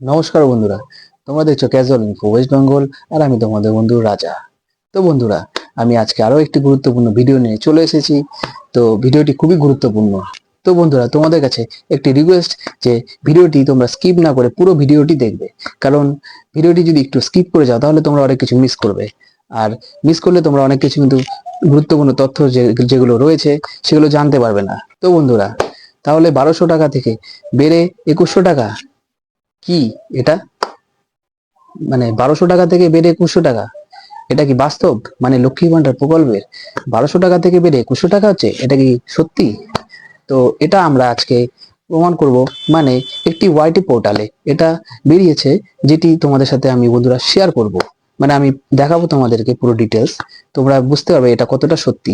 নমস্কার বন্ধুরা, তোমরা দেখছ ক্যাজুয়াল ইনফো ওয়েস্ট বেঙ্গল আর আমি তোমাদের বন্ধু রাজা। তো বন্ধুরা, আমি আজকে আরও একটি গুরুত্বপূর্ণ ভিডিও নিয়ে চলে এসেছি। তো ভিডিওটি খুবই গুরুত্বপূর্ণ। তো বন্ধুরা, তোমাদের কাছে একটি রিকোয়েস্ট যে ভিডিওটি তোমরা স্কিপ না করে পুরো ভিডিওটি দেখবে। কারণ ভিডিওটি যদি একটু স্কিপ করে যাও, তাহলে তোমরা অনেক কিছু মিস করবে। আর মিস করলে তোমরা অনেক কিছু কিন্তু গুরুত্বপূর্ণ তথ্য যেগুলো রয়েছে, সেগুলো জানতে পারবে না। তো বন্ধুরা, তাহলে বারোশো টাকা থেকে বেড়ে একুশশো টাকা কি এটা? মানে বারোশো টাকা থেকে বেড়ে একুশশো টাকা। এটা কি বাস্তব? মানে লক্ষ্মী ভান্ডার প্রকল্পের বারোশো টাকা থেকে বেড়ে একুশশো টাকা হচ্ছে? এটা কি সত্যি? তো এটা আমরা আজকে প্রমাণ করব। মানে একটি ওয়াইটি পোর্টালে এটা বেরিয়েছে, যেটি তোমাদের সাথে আমি বন্ধুরা শেয়ার করব। মানে আমি দেখাবো তোমাদেরকে পুরো ডিটেলস তোমরা বুঝতে পারবে এটা কতটা সত্যি।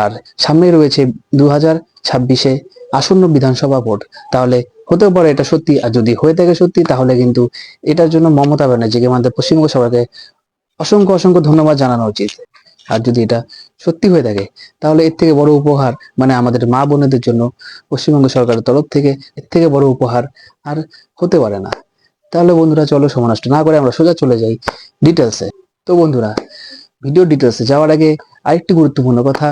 আর সামনে রয়েছে দু হাজার ছাব্বিশে আসন্ন বিধানসভা ভোট, তাহলে হতেও পারে এটা সত্যি, আর যদি হয়ে থাকে সত্যি, তাহলে কিন্তু এটার জন্য মমতা ব্যানার্জিকে আমাদের পশ্চিমবঙ্গ সরকারকে অসংখ্য অসংখ্য ধন্যবাদ জানানো উচিত। আর যদি এটা সত্যি হয়ে থাকে, তাহলে এর থেকে বড় উপহার মানে আমাদের মা বোনেদের জন্য পশ্চিমবঙ্গ সরকারের তরফ থেকে এর থেকে বড় উপহার আর হতে পারে না। তাহলে বন্ধুরা, চলো সময় নষ্ট না করে আমরা সোজা চলে যাই ডিটেলসে তো বন্ধুরা ভিডিও ডিটেলসে যাওয়ার আগে আরেকটি গুরুত্বপূর্ণ কথা,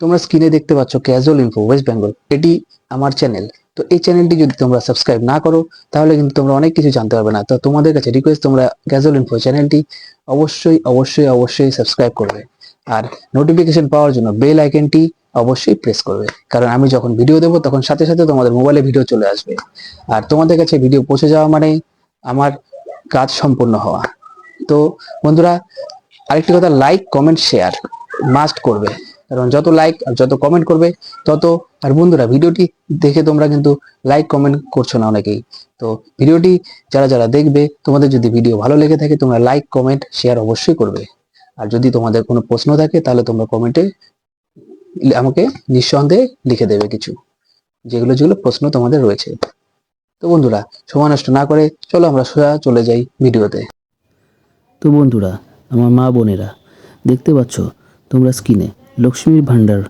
তোমরা স্ক্রিনে দেখতে পাচ্ছ ক্যাজুয়াল ইনফো ওয়েস্ট বেঙ্গল এটি আমার চ্যানেল তো এই চ্যানেলটি যদি তোমরা সাবস্ক্রাইব না করো, তাহলে কিন্তু তোমরা অনেক কিছু জানতে পারবে না। তো তোমাদের কাছে রিকোয়েস্ট তোমরা ক্যাজুয়াল ইনফো চ্যানেলটি অবশ্যই অবশ্যই অবশ্যই সাবস্ক্রাইব করবে। আর নোটিফিকেশন পাওয়ার জন্য বেল আইকনটি অবশ্যই প্রেস করবে। কারণ আমি যখন ভিডিও দেবো, তখন সাথে সাথে তোমাদের মোবাইলে ভিডিও চলে আসবে। আর তোমাদের কাছে ভিডিও পৌঁছে যাওয়া মানে আমার কাজ সম্পূর্ণ হওয়া। তো বন্ধুরা, আরেকটি কথা লাইক কমেন্ট শেয়ার মাস্ট করবে। কারণ যত লাইক আর যত কমেন্ট করবে, তত আর বন্ধুরা ভিডিওটি দেখে তোমরা কিন্তু লাইক কমেন্ট করছ না অনেকেই। তো ভিডিওটি যারা যারা দেখবে, তোমাদের যদি ভিডিও ভালো লেগে থাকে, তোমরা লাইক কমেন্ট শেয়ার অবশ্যই করবে। আর যদি তোমাদের কোনো প্রশ্ন থাকে, তাহলে তোমরা কমেন্টে আমাকে নিঃসন্দেহে লিখে দেবে কিছু। যেগুলো যেগুলো প্রশ্ন তোমাদের রয়েছে। তো বন্ধুরা, সময় নষ্ট না করে চলো আমরা সোজা চলে যাই ভিডিওতে। তো বন্ধুরা, আমার মা বোনেরা, দেখতে পাচ্ছ তোমরা স্ক্রিনে লক্ষ্মীর ভাণ্ডার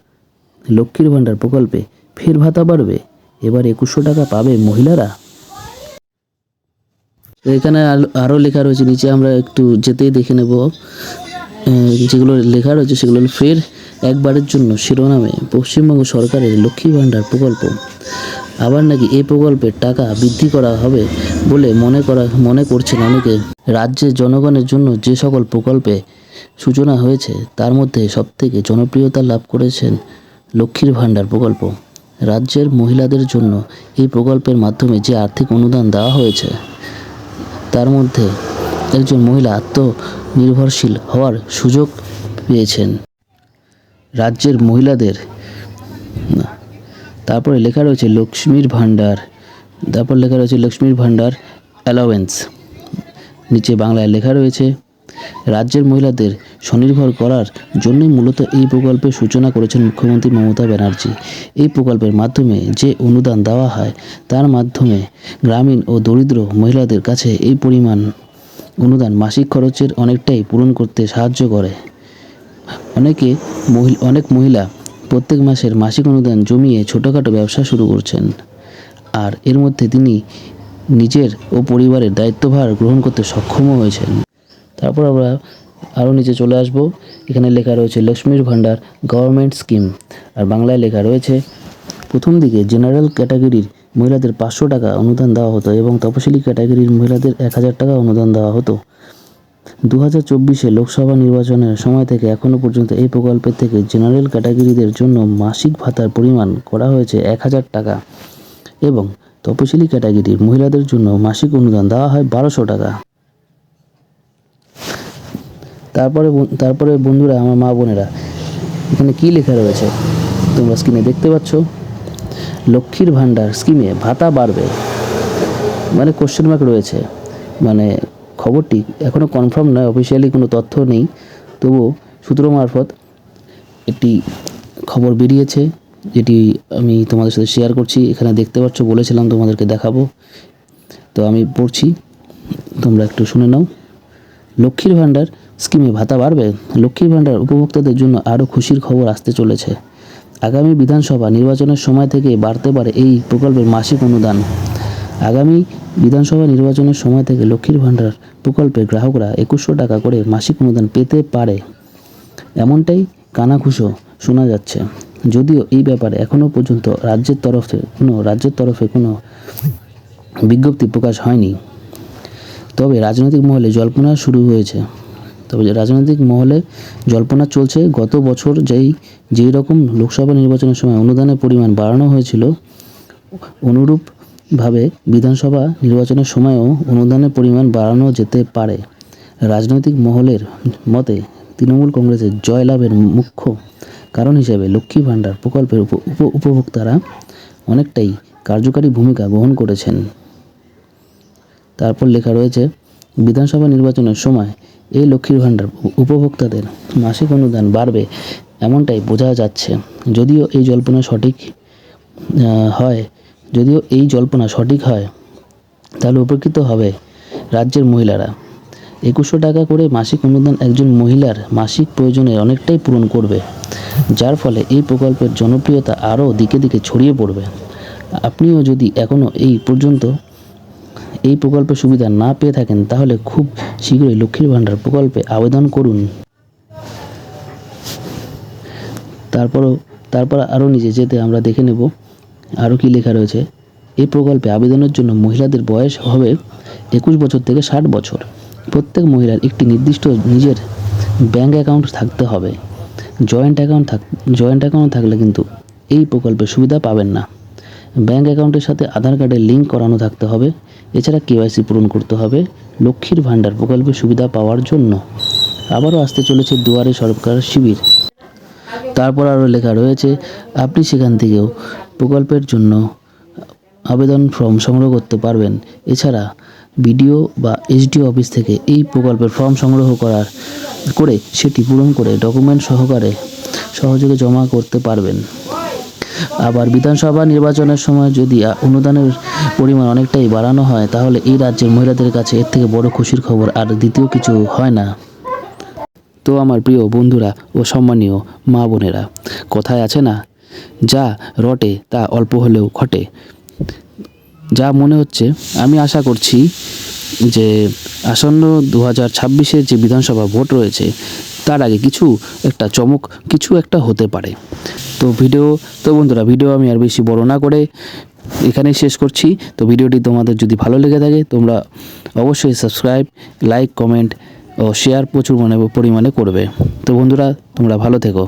লক্ষ্মীর ভাণ্ডার প্রকল্পে ফের ভাতা বাড়বে, এবার একুশশো টাকা পাবে মহিলারা। এখানে আরও লেখা রয়েছে, নিচে আমরা একটু যেতেই দেখে নেব। যেগুলো লেখা রয়েছে সেগুলো ফের একবারের জন্য শিরোনামে পশ্চিমবঙ্গ সরকারের লক্ষ্মী ভাণ্ডার প্রকল্প। আবার নাকি এই প্রকল্পের টাকা বৃদ্ধি করা হবে বলে মনে করা, মনে করছেন অনেকে। রাজ্যের জনগণের জন্য যে সকল প্রকল্পে সূচনা হয়েছে, তার মধ্যে সবথেকে জনপ্রিয়তা লাভ করেছেন লক্ষ্মীর ভাণ্ডার প্রকল্প। রাজ্যের মহিলাদের জন্য এই প্রকল্পের মাধ্যমে যে আর্থিক অনুদান দেওয়া হয়েছে, তার মধ্যে একজন মহিলা আত্মনির্ভরশীল হওয়ার সুযোগ পেয়েছেন। রাজ্যের মহিলাদের তারপরে লেখা রয়েছে লক্ষ্মীর ভাণ্ডার, তারপর লেখা রয়েছে লক্ষ্মীর ভাণ্ডার অ্যালাওয়েন্স নিচে বাংলায় লেখা রয়েছে রাজ্যের মহিলাদের স্বনির্ভর করার জন্যই মূলত এই প্রকল্পের সূচনা করেছেন মুখ্যমন্ত্রী মমতা ব্যানার্জি। এই প্রকল্পের মাধ্যমে যে অনুদান দেওয়া হয়, তার মাধ্যমে গ্রামীণ ও দরিদ্র মহিলাদের কাছে এই পরিমাণ অনুদান মাসিক খরচের অনেকটাই পূরণ করতে সাহায্য করে। অনেকে মহিলা, অনেক মহিলা প্রত্যেক মাসের মাসিক অনুদান জমিয়ে ছোটোখাটো ব্যবসা শুরু করছেন। আর এর মধ্যে তিনি নিজের ও পরিবারের দায়িত্বভার গ্রহণ করতে সক্ষমও হয়েছেন। তারপর আমরা আরও নিচে চলে আসব। এখানে লেখা রয়েছে লক্ষ্মীর ভাণ্ডার গভর্নমেন্ট স্কিম আর বাংলায় লেখা রয়েছে, প্রথম দিকে জেনারেল ক্যাটাগরির মহিলাদের পাঁচশো টাকা অনুদান দেওয়া হতো এবং তপশিলি ক্যাটাগরির মহিলাদের এক হাজার টাকা অনুদান দেওয়া হতো। দু হাজার চব্বিশে লোকসভা নির্বাচনের সময় থেকে এখনও পর্যন্ত এই প্রকল্পের থেকে জেনারেল ক্যাটাগরিদের জন্য মাসিক ভাতার পরিমাণ করা হয়েছে এক হাজার টাকা এবং তপশিলি ক্যাটাগরির মহিলাদের জন্য মাসিক অনুদান দেওয়া হয় বারোশো টাকা। তারপরে তারপরে বন্ধুরা, আমার মা বোনেরা, এখানে কি লেখা রয়েছে? তোমরা স্ক্রিনে দেখতে পাচ্ছ, লক্ষ্মীর ভাণ্ডার স্কিমে ভাতা বাড়বে। মানে কোশ্চেন মার্ক রয়েছে। মানে খবরটি এখনও কনফার্ম নয় অফিসিয়ালি কোনো তথ্য নেই। তবুও সূত্র মারফত একটি খবর বেরিয়েছে, যেটি আমি তোমাদের সাথে শেয়ার করছি। এখানে দেখতে পাচ্ছ, বলেছিলাম তোমাদেরকে দেখাবো। তো আমি পড়ছি, তোমরা একটু শুনে নাও। লক্ষ্মীর ভাণ্ডার স্কিমে ভাতা বাড়বে লক্ষ্মীর ভাণ্ডার উপভোক্তাদের জন্য আরও খুশির খবর আসতে চলেছে। আগামী বিধানসভা নির্বাচনের সময় থেকে বাড়তে পারে এই প্রকল্পের মাসিক অনুদান। আগামী বিধানসভা নির্বাচনের সময় থেকে লক্ষ্মীর ভাণ্ডার প্রকল্পের গ্রাহকরা একুশশো টাকা করে মাসিক অনুদান পেতে পারে। এমনটাই কানাঘুষো শোনা যাচ্ছে। যদিও এই ব্যাপারে এখনও পর্যন্ত রাজ্যের তরফে কোনো, রাজ্যের তরফে কোনো বিজ্ঞপ্তি প্রকাশ হয়নি। তবে রাজনৈতিক মহলে জল্পনা শুরু হয়েছে। তবে রাজনৈতিক মহলে জল্পনা চলছে, গত বছর যেই যেই রকম লোকসভা নির্বাচনের সময় অনুদানের পরিমাণ বাড়ানো হয়েছিল, অনুরূপভাবে বিধানসভা নির্বাচনের সময়ও অনুদানের পরিমাণ বাড়ানো যেতে পারে। রাজনৈতিক মহলের মতে, তৃণমূল কংগ্রেসের জয়লাভের মুখ্য কারণ হিসেবে লক্ষ্মী ভাণ্ডার প্রকল্পের উপ, উপ- উপভোক্তারা অনেকটাই কার্যকারী ভূমিকা গ্রহণ করেছেন। তারপর লেখা রয়েছে বিধানসভা নির্বাচনের সময় এই লক্ষ্মীর ভাণ্ডার উপভোক্তাদের মাসিক অনুদান বাড়বে এমনটাই বোঝা যাচ্ছে। যদিও এই জল্পনা সঠিক হয়, যদিও এই জল্পনা সঠিক হয়, তাহলে উপকৃত হবে রাজ্যের মহিলারা। একুশশো টাকা করে মাসিক অনুদান একজন মহিলার মাসিক প্রয়োজনে অনেকটাই পূরণ করবে, যার ফলে এই প্রকল্পের জনপ্রিয়তা আরও দিকে দিকে ছড়িয়ে পড়বে। আপনিও যদি এখনও এই পর্যন্ত এই প্রকল্পের সুবিধা না পেয়ে থাকেন, তাহলে খুব শীঘ্রই লক্ষ্মীর ভাণ্ডার প্রকল্পে আবেদন করুন। তারপরও, তারপর আরও নিচে যেতে আমরা দেখে নেব, আরও কি লেখা রয়েছে। এই প্রকল্পে আবেদনের জন্য মহিলাদের বয়স হবে একুশ বছর থেকে ষাট বছর। প্রত্যেক মহিলার একটি নির্দিষ্ট নিজের ব্যাঙ্ক অ্যাকাউন্ট থাকতে হবে। জয়েন্ট অ্যাকাউন্ট থাক, জয়েন্ট অ্যাকাউন্ট থাকলে কিন্তু এই প্রকল্পের সুবিধা পাবেন না। ব্যাঙ্ক অ্যাকাউন্টের সাথে আধার কার্ডের লিঙ্ক করানো থাকতে হবে। এছাড়া কেওয়াইসি পূরণ করতে হবে লক্ষ্মীর ভাণ্ডার প্রকল্পের সুবিধা পাওয়ার জন্য। আবারও আসতে চলেছে দুয়ারে সরকার শিবির। তারপর আরও লেখা রয়েছে, আপনি সেখান থেকেও প্রকল্পের জন্য আবেদন ফর্ম সংগ্রহ করতে পারবেন। এছাড়া বিডিও বা এসডিও অফিস থেকে এই প্রকল্পের ফর্ম সংগ্রহ করার করে সেটি পূরণ করে ডকুমেন্ট সহকারে সহযোগে জমা করতে পারবেন। আবার বিধানসভা নির্বাচনের সময় যদি অনুদানের পরিমাণ অনেকটাই বাড়ানো হয়, তাহলে এই রাজ্যের মহিলাদের কাছে এর থেকে বড় খুশির খবর আর দ্বিতীয় কিছু হয় না। তো আমার প্রিয় বন্ধুরা ও সম্মানীয় মা বোনেরা, কথায় আছে না? যা রটে তা অল্প হলেও ঘটে। যা মনে হচ্ছে, আমি আশা করছি যে আসন্ন দু হাজার ছাব্বিশের যে বিধানসভা ভোট রয়েছে তার আগে কিছু একটা চমক, কিছু একটা হতে পারে। তো ভিডিও তো বন্ধুরা ভিডিও আমি আর বেশি বড় না করে এখানেই শেষ করছি। তো ভিডিওটি তোমাদের যদি ভালো লেগে থাকে, তোমরা অবশ্যই সাবস্ক্রাইব লাইক কমেন্ট ও শেয়ার প্রচুর মানে পরিমাণে করবে। তো বন্ধুরা, তোমরা ভালো থেকো।